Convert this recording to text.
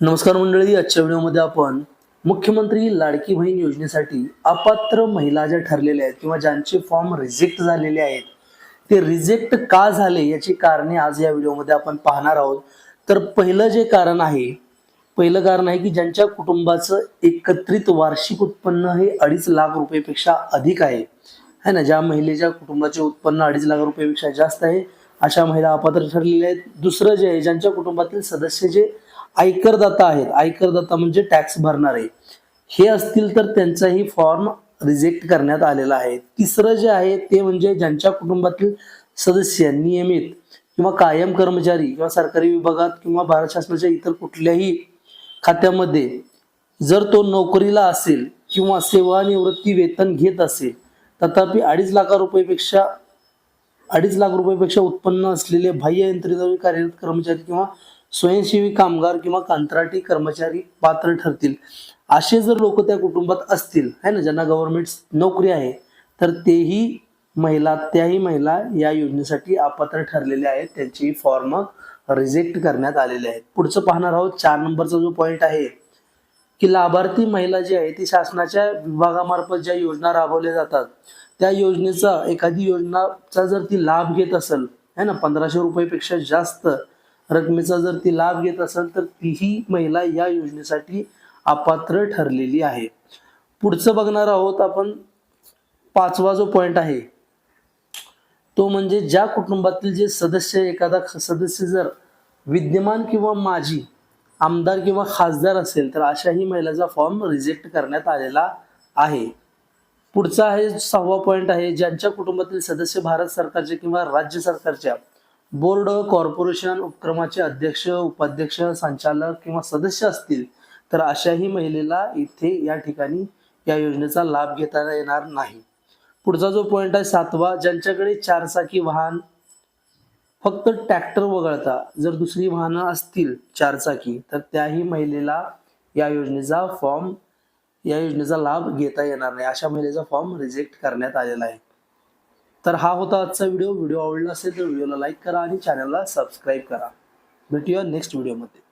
नमस्कार मंडळी आजच्या व्हिडिओमध्ये आपण मुख्यमंत्री लाडकी बहीण योजनेसाठी अपात्र महिला ज्या ठरलेल्या आहेत किंवा ज्यांचे फॉर्म रिजेक्ट झालेले आहेत ते रिजेक्ट का झाले याची कारणे आज या व्हिडिओमध्ये आपण पाहणार आहोत. तर पहिलं जे कारण आहे पहिलं कारण आहे की ज्यांच्या कुटुंबाचं एकत्रित वार्षिक उत्पन्न हे अडीच लाख रुपयेपेक्षा अधिक आहे. है ना ज्या महिलेच्या कुटुंबाचे उत्पन्न अडीच लाख रुपयेपेक्षा जास्त आहे अशा महिला अपात्र ठरलेल्या आहेत. दुसरं जे आहे ज्यांच्या कुटुंबातील सदस्य जे आयकरदाता आहेत. आयकरदाता म्हणजे टॅक्स भरणारे. हे असतील तर त्यांचाही फॉर्म रिजेक्ट करण्यात आलेला आहे. तिसरं जे आहे ते म्हणजे ज्यांच्या कुटुंबातील सदस्य नियमित किंवा कायम कर्मचारी किंवा सरकारी विभागात किंवा भारत शासनाच्या इतर कुठल्याही खात्यामध्ये जर तो नोकरीला असेल किंवा सेवानिवृत्ती वेतन घेत असेल तथापि अडीच लाख रुपयेपेक्षा अडीच लाख रुपयापेक्षा उत्पन्न असलेले बाह्य यंत्रणेवर कार्यरत कर्मचारी किंवा स्वयंसेवी कामगार किंवा कंत्राटी कर्मचारी पात्र ठरतील. असे जर लोक त्या कुटुंबात असतील है ना ज्यांना गव्हर्नमेंट नोकरी आहे तर तेही महिला त्याही महिला या योजनेसाठी अपात्र ठरलेले आहेत. त्यांची फॉर्म रिजेक्ट करण्यात आलेले आहेत. पुढचं पाहणार आहोत. चार नंबरचा जो पॉईंट आहे की लाभार्थी महिला जी आहे ती शासनाच्या विभागामार्फत ज्या योजना राबवल्या जातात त्या योजनेचा एखादी योजनाचा जर ती लाभ घेत असेल है ना पंधराशे रुपयेपेक्षा जास्त रकमेचा जर ती लाभ घेत असेल तर तीही महिला या योजनेसाठी अपात्र ठरलेली आहे. पुढचं बघणार आहोत आपण. पाचवा जो पॉइंट आहे तो म्हणजे ज्या कुटुंबातील जे सदस्य एखादा सदस्य जर विद्यमान किंवा माजी आमदार किंवा खासदार असेल तर अशाही महिलाचा फॉर्म रिजेक्ट करण्यात आलेला आहे. पुढचा आहे सहावा पॉईंट आहे ज्यांच्या कुटुंबातील सदस्य भारत सरकारचे किंवा राज्य सरकारच्या बोर्ड कॉर्पोरेशन उपक्रमाचे अध्यक्ष उपाध्यक्ष संचालक किंवा सदस्य असतील तर अशाही महिलेला इथे या ठिकाणी या योजनेचा लाभ घेता येणार नाही. पुढचा जो पॉईंट आहे सातवा ज्यांच्याकडे चारचाकी वाहन फक्त ट्रॅक्टर वगळता जर दुसरी वाहनं असतील चारचाकी तर त्याही महिलेला या योजनेचा फॉर्म या योजनेचा लाभ घेता येणार नाही. अशा महिलेचा फॉर्म रिजेक्ट करण्यात आलेला आहे. तर हा होता आजचा व्हिडिओ. व्हिडिओ आवडला असेल तर व्हिडिओला लाईक करा आणि चॅनलला सबस्क्राईब करा. भेटूया नेक्स्ट व्हिडिओमध्ये.